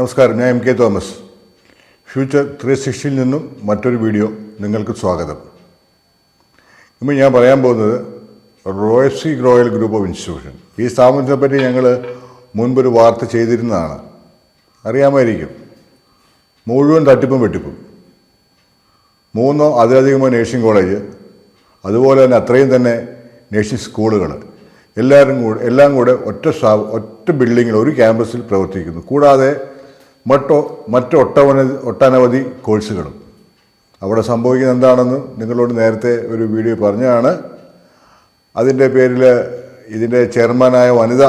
നമസ്കാരം ഞാൻ M K Thomas. Future three സിക്സ്റ്റിയിൽ നിന്നും മറ്റൊരു വീഡിയോ നിങ്ങൾക്ക് സ്വാഗതം. ഇന്ന് ഞാൻ പറയാൻ പോകുന്നത് റോയസി റോയൽ ഗ്രൂപ്പ് ഓഫ് ഇൻസ്റ്റിറ്റ്യൂഷൻ. ഈ സ്ഥാപനത്തെ പറ്റി ഞങ്ങൾ മുൻപൊരു വാർത്ത ചെയ്തിരുന്നതാണ്. അറിയാമായിരിക്കും. മുഴുവൻ തട്ടിപ്പും വെട്ടിപ്പും. മൂന്നോ അതിലധികമോ നേഴ്സിംഗ് കോളേജ് അതുപോലെ തന്നെ അത്രയും തന്നെ നേഴ്സിംഗ് സ്കൂളുകൾ. എല്ലാവരും കൂടെ എല്ലാം കൂടെ ഒറ്റ സ്ഥാപ ഒറ്റ ബിൽഡിങ്ങിൽ ഒരു ക്യാമ്പസിൽ പ്രവർത്തിക്കുന്നു. കൂടാതെ മറ്റോ മറ്റ് ഒട്ടനവധി കോഴ്സുകളും. അവിടെ സംഭവിക്കുന്നത് എന്താണെന്ന് നിങ്ങളോട് നേരത്തെ ഒരു വീഡിയോ പറഞ്ഞതാണ്. അതിന്റെ പേരിൽ ഇതിന്റെ ചെയർമാനായ വനിത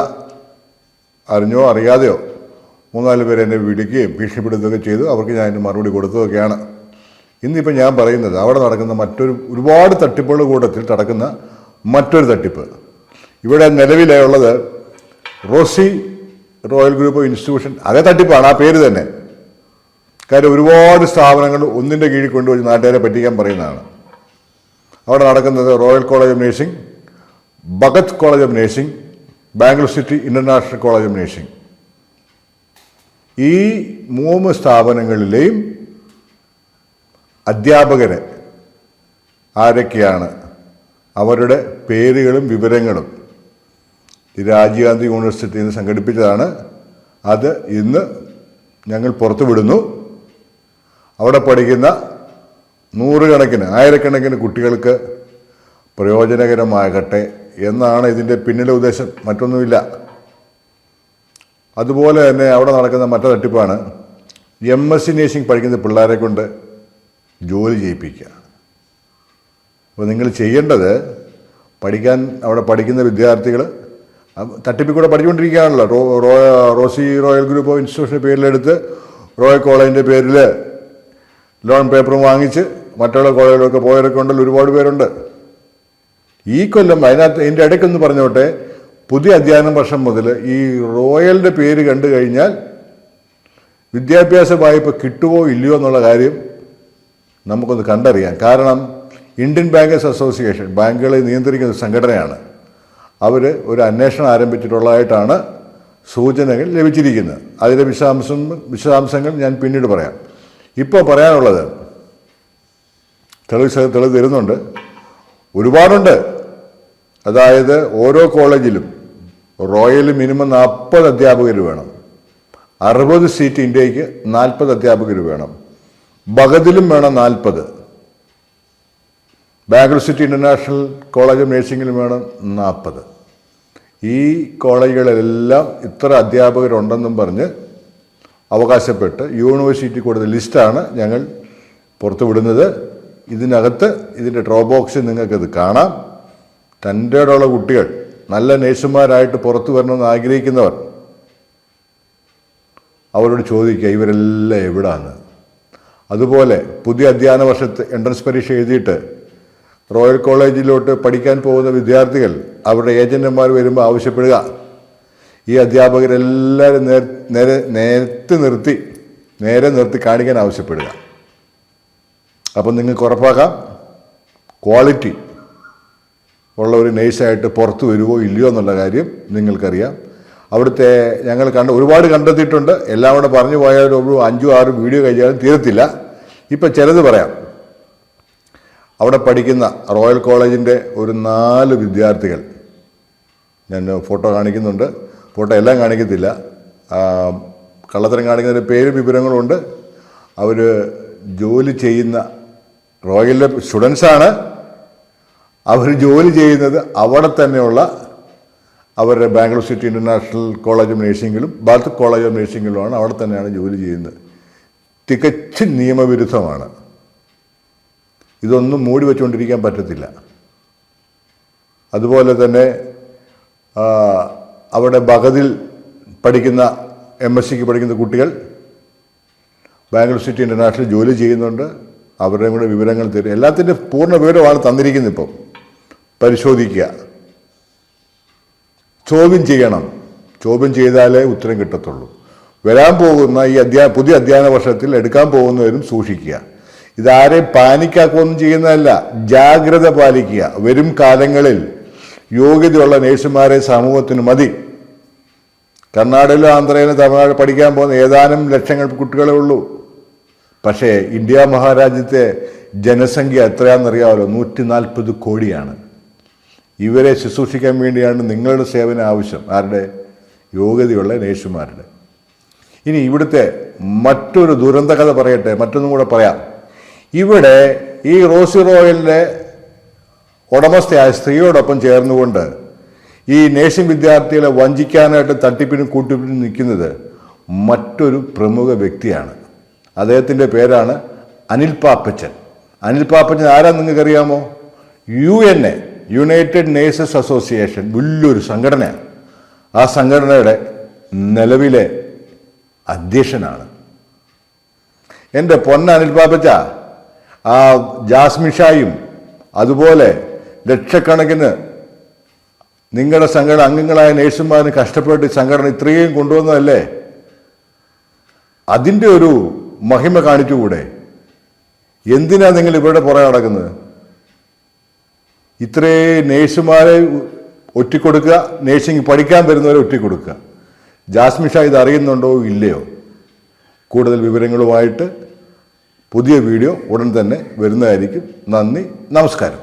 അറിഞ്ഞോ അറിയാതെയോ മൂന്നാൽ പേരെ എന്നെ വിളിക്കുകയും ഭീഷണിപ്പെടുത്തുകയൊക്കെ ചെയ്തു. അവർക്ക് ഞാൻ അതിന് മറുപടി കൊടുത്തതൊക്കെയാണ്. ഇന്നിപ്പോൾ ഞാൻ പറയുന്നത് അവിടെ നടക്കുന്ന മറ്റൊരു ഒരുപാട് തട്ടിപ്പുകളുടെ കൂട്ടത്തിൽ നടക്കുന്ന മറ്റൊരു തട്ടിപ്പ്. ഇവിടെ നിലവിലുള്ളത് റോസി റോയൽ ഗ്രൂപ്പ് ഇൻസ്റ്റിറ്റ്യൂഷൻ അതേ തട്ടിപ്പാണ് ആ പേര് തന്നെ. കാര്യം ഒരുപാട് സ്ഥാപനങ്ങൾ ഒന്നിന്റെ കീഴിൽ കൊണ്ടുപോയി നാട്ടുകാരെ പറ്റിക്കാൻ പറയുന്നതാണ്. അവിടെ നടക്കുന്നത് royal college of nursing Bhagat college of nursing Bangalore city international college of nursing ഈ മൂന്ന് സ്ഥാപനങ്ങളിലെയും അധ്യാപകരെ ആരൊക്കെയാണ്? അവരുടെ പേരുകളും വിവരങ്ങളും. രാജീവ് ഗാന്ധി യൂണിവേഴ്സിറ്റിയിൽ നിന്ന് സംഘടിപ്പിച്ചതാണ്. അത് ഇന്ന് ഞങ്ങൾ പുറത്തുവിടുന്നു. അവിടെ പഠിക്കുന്ന നൂറുകണക്കിന് ആയിരക്കണക്കിന് കുട്ടികൾക്ക് പ്രയോജനകരമാകട്ടെ എന്നാണ് ഇതിന്റെ പിന്നിലെ ഉദ്ദേശം. മറ്റൊന്നുമില്ല. അതുപോലെ തന്നെ അവിടെ നടക്കുന്ന മറ്റൊരു തട്ടിപ്പാണ്. എം എസ് നേഴ്സിംഗ് പഠിക്കുന്ന പിള്ളേരെ കൊണ്ട് ജോലി ചെയ്യിപ്പിക്കുക. അപ്പോൾ നിങ്ങൾ ചെയ്യേണ്ടത് പഠിക്കാൻ അവിടെ പഠിക്കുന്ന വിദ്യാർത്ഥികൾ തട്ടിപ്പിൽ കൂടെ പഠിച്ചുകൊണ്ടിരിക്കുകയാണല്ലോ. റോ റോസി റോയൽ ഗ്രൂപ്പ് ഓഫ് ഇൻസ്റ്റിറ്റ്യൂഷന്റെ പേരിലെടുത്ത് റോയൽ കോളേജിന്റെ പേരിൽ ലോൺ പേപ്പറും വാങ്ങിച്ച് മറ്റുള്ള കോളേജിലൊക്കെ പോയവരൊക്കെ ഉണ്ടല്ലോ ഒരുപാട് പേരുണ്ട്. ഈ കൊല്ലം അതിനകത്ത് ഇതിന്റെ ഇടയ്ക്കൊന്ന് പറഞ്ഞോട്ടെ. പുതിയ അധ്യയന വർഷം മുതൽ ഈ റോയലിന്റെ പേര് കണ്ടു കഴിഞ്ഞാൽ വിദ്യാഭ്യാസ വായ്പ കിട്ടുമോ ഇല്ലയോ എന്നുള്ള കാര്യം നമുക്കൊന്ന് കണ്ടറിയാം. കാരണം ഇന്ത്യൻ ബാങ്കേഴ്സ് അസോസിയേഷൻ ബാങ്കുകളെ നിയന്ത്രിക്കുന്ന സംഘടനയാണ്. അവർ ഒരു അന്വേഷണം ആരംഭിച്ചിട്ടുള്ളതായിട്ടാണ് സൂചനകൾ ലഭിച്ചിരിക്കുന്നത്. അതിന്റെ വിശദാംശം വിശദാംശങ്ങൾ ഞാൻ പിന്നീട് പറയാം. ഇപ്പോൾ പറയാനുള്ളത് തെളിവ് തെളിവ് തരുന്നുണ്ട്. ഒരുപാടുണ്ട്. അതായത് ഓരോ കോളേജിലും റോയൽ മിനിമം നാൽപ്പത് അധ്യാപകർ വേണം. അറുപത് സീറ്റ് ഇന്ത്യയ്ക്ക് നാൽപ്പത് അധ്യാപകർ വേണം. ബഗതിലും വേണം നാൽപ്പത് Bangalore city international college of നേഴ്സിംഗിലും വേണം നാൽപ്പത് ഈ കോളേജുകളിലെല്ലാം ഇത്ര അധ്യാപകരുണ്ടെന്നും പറഞ്ഞ് അവകാശപ്പെട്ട് യൂണിവേഴ്സിറ്റി കൊടുത്ത ലിസ്റ്റാണ് ഞങ്ങൾ പുറത്തുവിടുന്നത് ഇതിനകത്ത് ഇതിന്റെ ഡ്രോ ബോക്സിൽ നിങ്ങൾക്കത് കാണാം. തന്റെയോടുള്ള കുട്ടികൾ നല്ല നേഴ്സുമാരായിട്ട് പുറത്തു വരണമെന്ന് ആഗ്രഹിക്കുന്നവർ അവരോട് ചോദിക്കുക ഇവരെല്ലാം എവിടെയാണ് അതുപോലെ പുതിയ അധ്യയന വർഷത്തെ എൻട്രൻസ് പരീക്ഷ എഴുതിയിട്ട് റോയൽ കോളേജിലോട്ട് പഠിക്കാൻ പോകുന്ന വിദ്യാർത്ഥികൾ അവരുടെ ഏജന്റുമാർ വരുമ്പോൾ ആവശ്യപ്പെടുക. ഈ അധ്യാപകരെല്ലാവരും നേർ നേരെ നേരത്തെ നിർത്തി നേരെ നിർത്തി കാണിക്കാൻ ആവശ്യപ്പെടുക. അപ്പം നിങ്ങൾക്ക് ഉറപ്പാക്കാം. ക്വാളിറ്റി ഉള്ള ഒരു നേഴ്സായിട്ട് പുറത്തു വരുമോ ഇല്ലയോ എന്നുള്ള കാര്യം നിങ്ങൾക്കറിയാം. അവിടുത്തെ ഞങ്ങൾ കണ്ട് ഒരുപാട് കണ്ടെത്തിയിട്ടുണ്ട്. എല്ലാം കൂടെ പറഞ്ഞു പോയാലും ആറും ആറ് വീഡിയോ കഴിഞ്ഞാലും തീരത്തില്ല. ഇപ്പം ചിലത് പറയാം. അവിടെ പഠിക്കുന്ന റോയൽ കോളേജിന്റെ ഒരു നാല് വിദ്യാർത്ഥികൾ ഞാൻ ഫോട്ടോ കാണിക്കുന്നുണ്ട്. ഫോട്ടോ എല്ലാം കാണിക്കത്തില്ല. കള്ളത്തരം കാണിക്കുന്നതിന്റെ പേര് വിവരങ്ങളുണ്ട് അവർ ജോലി ചെയ്യുന്ന റോയലിലെ സ്റ്റുഡൻസാണ് അവർ ജോലി ചെയ്യുന്നത് അവിടെ തന്നെയുള്ള അവരുടെ Bangalore city international college of നേഴ്സിംഗിലും ബാത്ത് കോളേജ് ഓഫ് നേഴ്സിംഗിലുമാണ്. അവിടെ തന്നെയാണ് ജോലി ചെയ്യുന്നത്. തികച്ചും നിയമവിരുദ്ധമാണ്. ഇതൊന്നും മൂടി വെച്ചുകൊണ്ടിരിക്കാൻ പറ്റത്തില്ല. അതുപോലെ തന്നെ അവിടെ ബഗതിൽ പഠിക്കുന്ന എം എസ് സിക്ക് പഠിക്കുന്ന കുട്ടികൾ ബാംഗ്ലൂർ സിറ്റി ഇന്റർനാഷണൽ ജോലി ചെയ്യുന്നുണ്ട്. അവരുടെയും കൂടെ വിവരങ്ങൾ തരും. എല്ലാത്തിന്റെ പൂർണ വിവരമാണ് തന്നിരിക്കുന്നത് ഇപ്പം. പരിശോധിക്കുക. ചോദ്യം ചെയ്യണം. ചോദ്യം ചെയ്താലേ ഉത്തരം കിട്ടത്തുള്ളൂ. വരാൻ പോകുന്ന ഈ അധ്യാ പുതിയ അധ്യയന വർഷത്തിൽ എടുക്കാൻ പോകുന്നവരും സൂക്ഷിക്കുക. ഇതാരെയും പാനിക്കാക്കുകയൊന്നും ചെയ്യുന്നതല്ല ജാഗ്രത പാലിക്കുക. വരും കാലങ്ങളിൽ യോഗ്യതയുള്ള നേഴ്സുമാരെ സമൂഹത്തിന് മതി. കർണാടകയിലും ആന്ധ്രയിലും തമിഴ്നാട് പഠിക്കാൻ പോകുന്ന ഏതാനും ലക്ഷങ്ങൾ കുട്ടികളെ ഉള്ളൂ. പക്ഷേ ഇന്ത്യ മഹാരാജ്യത്തെ ജനസംഖ്യ എത്രയാണെന്നറിയാമല്ലോ? നൂറ്റി നാൽപ്പത് കോടിയാണ്. ഇവരെ ശുശ്രൂഷിക്കാൻ വേണ്ടിയാണ് നിങ്ങളുടെ സേവന ആവശ്യം. ആരുടെ? യോഗ്യതയുള്ള നേഴ്സുമാരുടെ. ഇനി ഇവിടുത്തെ മറ്റൊരു ദുരന്ത കഥ പറയട്ടെ. മറ്റൊന്നും കൂടെ പറയാം. ഇവിടെ ഈ റോസി റോയലിന്റെ ഉടമസ്ഥയായ സ്ത്രീയോടൊപ്പം ചേർന്നുകൊണ്ട് ഈ നേഴ്സിംഗ് വിദ്യാർത്ഥികളെ വഞ്ചിക്കാനായിട്ട് തട്ടിപ്പിനും കൂട്ടിപ്പിനും നിൽക്കുന്നത് മറ്റൊരു പ്രമുഖ വ്യക്തിയാണ്. അദ്ദേഹത്തിന്റെ പേരാണ് അനിൽ പാപ്പച്ചൻ. അനിൽ പാപ്പച്ചൻ ആരാ നിങ്ങൾക്കറിയാമോ? U N A United Nurses Association വലിയൊരു സംഘടനയാണ്. ആ സംഘടനയുടെ നിലവിലെ അധ്യക്ഷനാണ്. എന്റെ പൊന്ന അനിൽ പാപ്പച്ച ആ ജാസ്മിൻ ഷായും അതുപോലെ ലക്ഷക്കണക്കിന് നിങ്ങളുടെ സംഘടന അംഗങ്ങളായ നേഴ്സുമാരും കഷ്ടപ്പെട്ട് സംഘടന ഇത്രയും കൊണ്ടുവന്നതല്ലേ? അതിന്റെ ഒരു മഹിമ കാണിച്ചുകൂടെ? എന്തിനാ നിങ്ങൾ ഇവിടെ പുറകെ നടക്കുന്നത്? ഇത്രേ നേഴ്സുമാരെ ഒറ്റിക്കൊടുക്കുക നേഴ്സിംഗ് പഠിക്കാൻ വരുന്നവരെ ഒറ്റിക്കൊടുക്കുക. ജാസ്മിഷ ഇത് അറിയുന്നുണ്ടോ ഇല്ലയോ? കൂടുതൽ വിവരങ്ങളുമായിട്ട് പുതിയ വീഡിയോ ഉടൻ തന്നെ വരുന്നതായിരിക്കും. നന്ദി നമസ്കാരം.